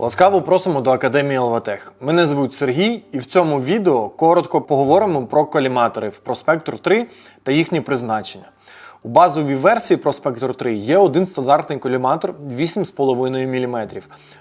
Ласкаво просимо до Академії ЛВТЕХ. Мене звуть Сергій, і в цьому відео коротко поговоримо про коліматори в Prospector 3 та їхні призначення. У базовій версії Prospector 3 є один стандартний коліматор 8,5 мм.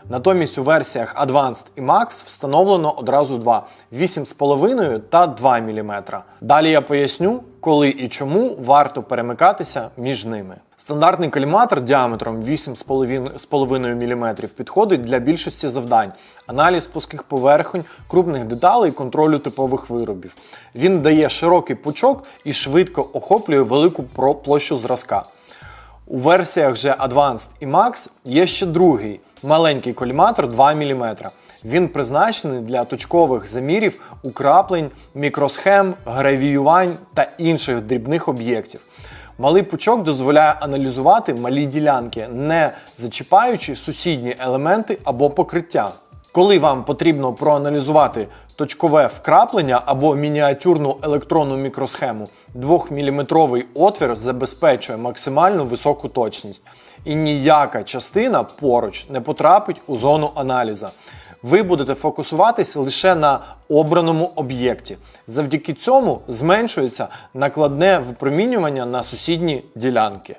Натомість у версіях Advanced і Max встановлено одразу два 8,5 та 2 мм. Далі я поясню, коли і чому варто перемикатися між ними. Стандартний коліматор діаметром 8,5 мм підходить для більшості завдань: аналіз плоских поверхонь, крупних деталей, контролю типових виробів. Він дає широкий пучок і швидко охоплює велику площу зразка. У версіях же Advanced і Max є ще другий маленький коліматор 2 мм. Він призначений для точкових замірів, украплень, мікросхем, гравіювань та інших дрібних об'єктів. Малий пучок дозволяє аналізувати малі ділянки, не зачіпаючи сусідні елементи або покриття. Коли вам потрібно проаналізувати точкове вкраплення або мініатюрну електронну мікросхему, 2-мм отвір забезпечує максимально високу точність, і ніяка частина поруч не потрапить у зону аналіза. Ви будете фокусуватись лише на обраному об'єкті. Завдяки цьому зменшується накладне випромінювання на сусідні ділянки.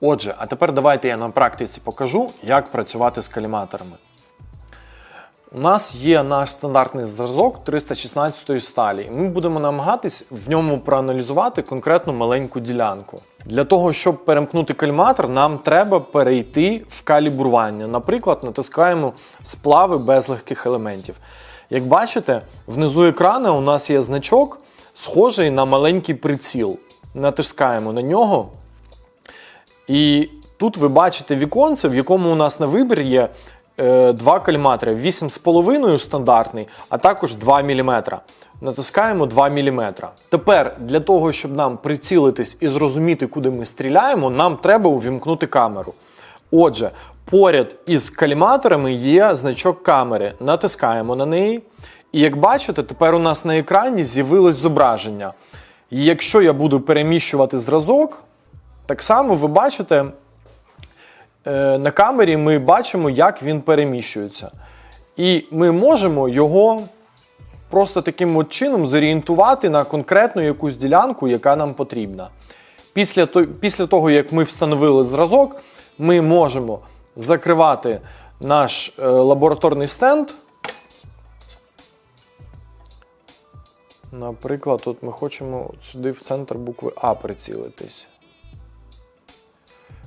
Отже, а тепер давайте я на практиці покажу, як працювати з каліматорами. У нас є наш стандартний зразок 316 сталі, і ми будемо намагатись в ньому проаналізувати конкретну маленьку ділянку. Для того, щоб перемкнути каліматор, нам треба перейти в калібрування. Наприклад, натискаємо сплави без легких елементів. Як бачите, внизу екрану у нас є значок, схожий на маленький приціл. Натискаємо на нього. І тут ви бачите віконце, в якому у нас на вибір є е, два каліматори: 8,5 стандартний, а також 2 мм. Натискаємо 2 мм. Тепер для того, щоб нам прицілитись і зрозуміти, куди ми стріляємо, нам треба увімкнути камеру. Отже, поряд із каліматорами є значок камери. Натискаємо на неї. І як бачите, тепер у нас на екрані з'явилось зображення. І якщо я буду переміщувати зразок, так само ви бачите, на камері ми бачимо, як він переміщується. І ми можемо його просто таким от чином зорієнтувати на конкретну якусь ділянку, яка нам потрібна. Після, після того, як ми встановили зразок, ми можемо закривати наш е, лабораторний стенд. Наприклад, тут ми хочемо сюди в центр букви А прицілитись.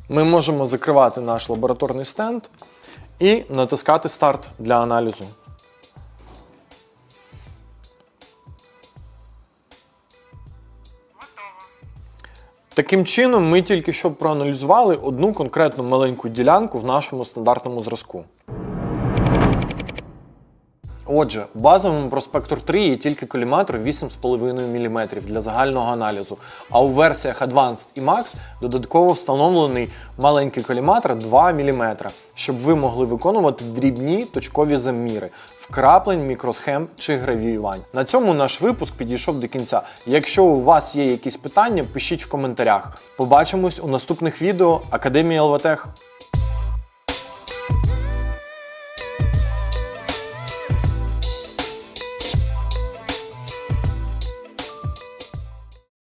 Ми можемо закривати наш лабораторний стенд і натискати старт для аналізу. Таким чином, ми тільки що проаналізували одну конкретну маленьку ділянку в нашому стандартному зразку. Отже, у базовому Prospector 3 є тільки коліматор 8,5 мм для загального аналізу, а у версіях Advanced і Max додатково встановлений маленький коліматор 2 мм, щоб ви могли виконувати дрібні точкові заміри, вкраплень, мікросхем чи гравіювань. На цьому наш випуск підійшов до кінця. Якщо у вас є якісь питання, пишіть в коментарях. Побачимось у наступних відео Академії ЛВТех.